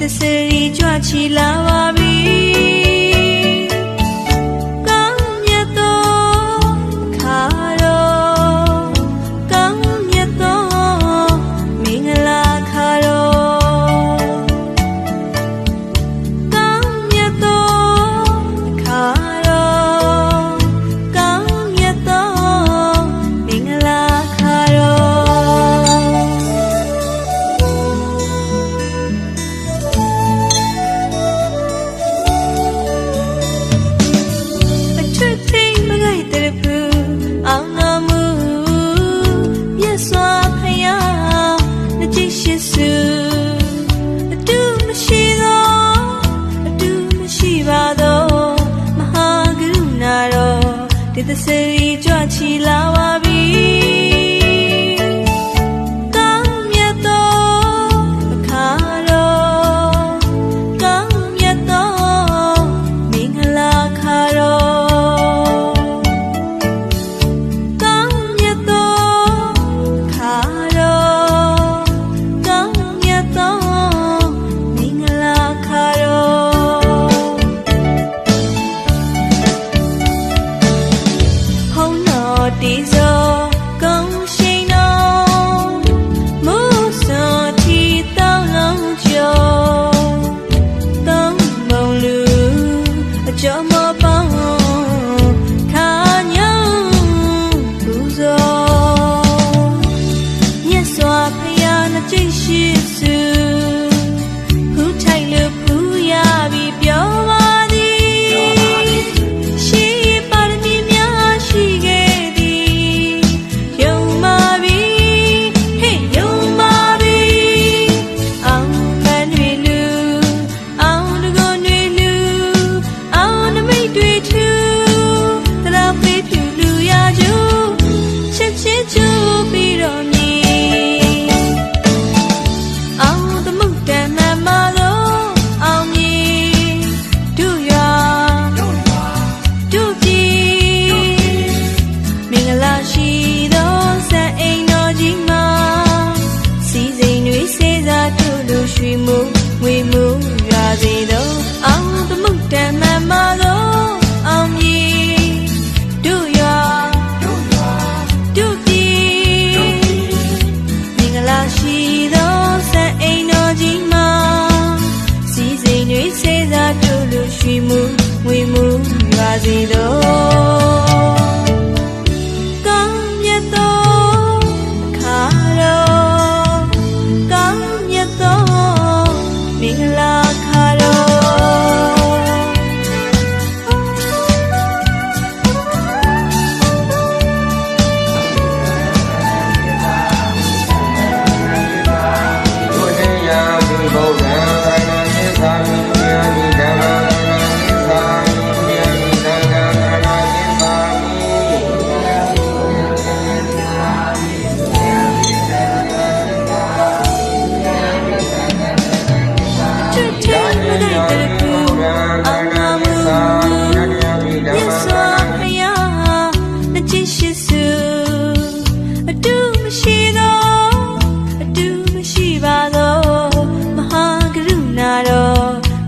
သစရီကြွချီလာပါပြီ 随意抓起牢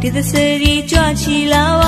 ဒီသစရီကြွချီလာပါ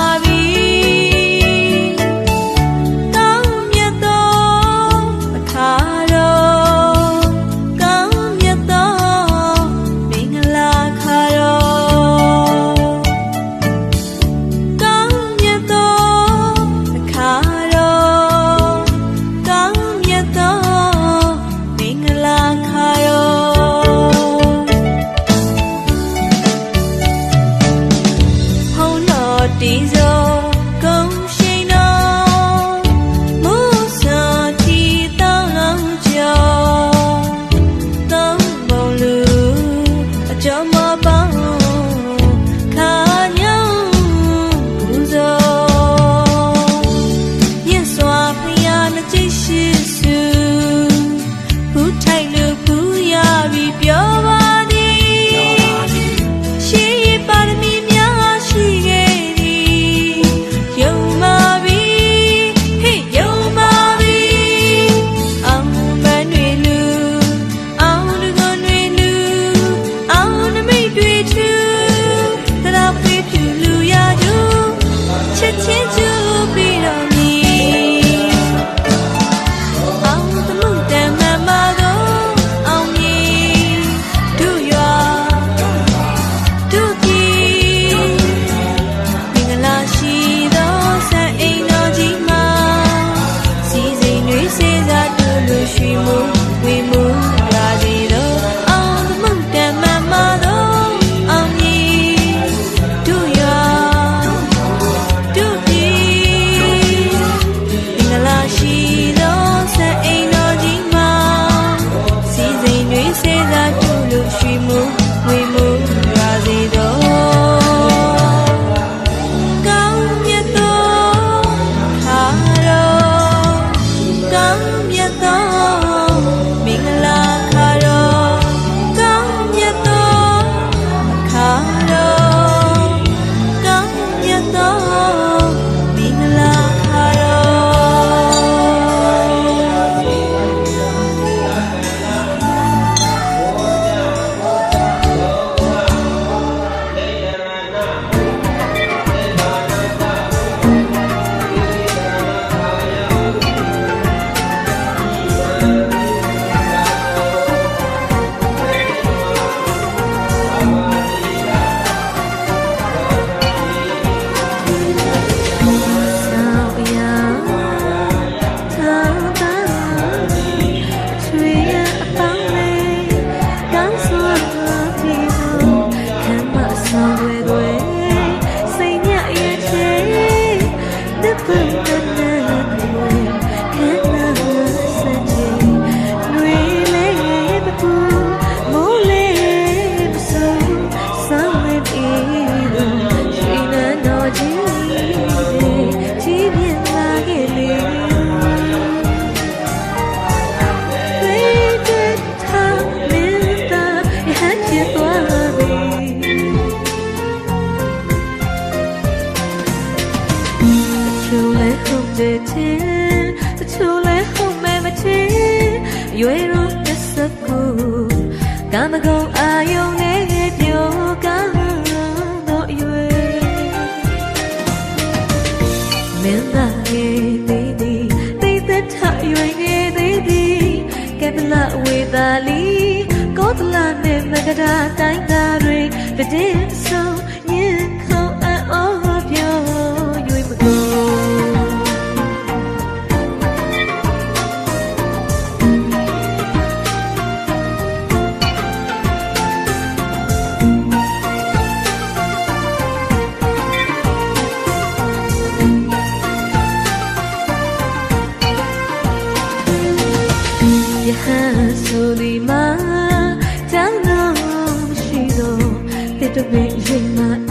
ရွယ်ရုံးတစ်စကူကံမကုန်အာယုံနဲ့ပြောကံတော့ရွယ်မင်းသားရဲ့ဒီဒီတိတ်သက်ထရွယ်ငယ်သေးသည်ကဲပလဝေသာလီကောသလနဲ့မကရာတိုင်းသားတွေတည်ဆုံး Thank you.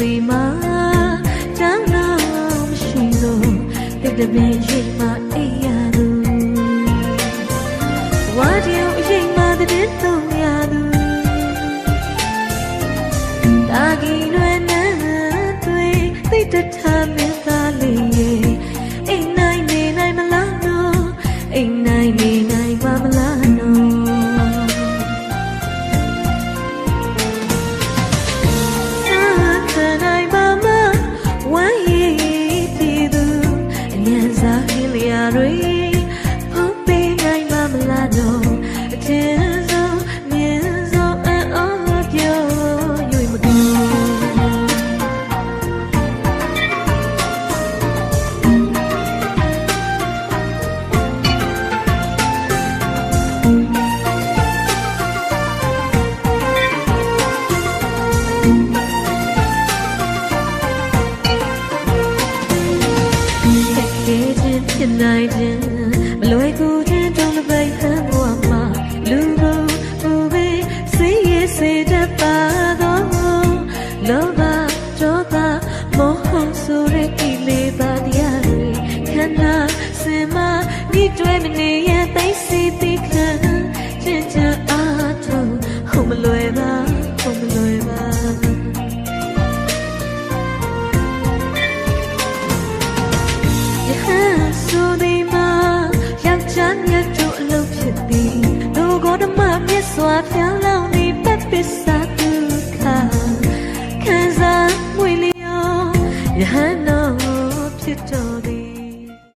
သည်မှာတန်းကောင်းရှိသောတိတ်တပင် လိုက်ခြင်းမလွယ်ကူ 那片老泥巴地噻。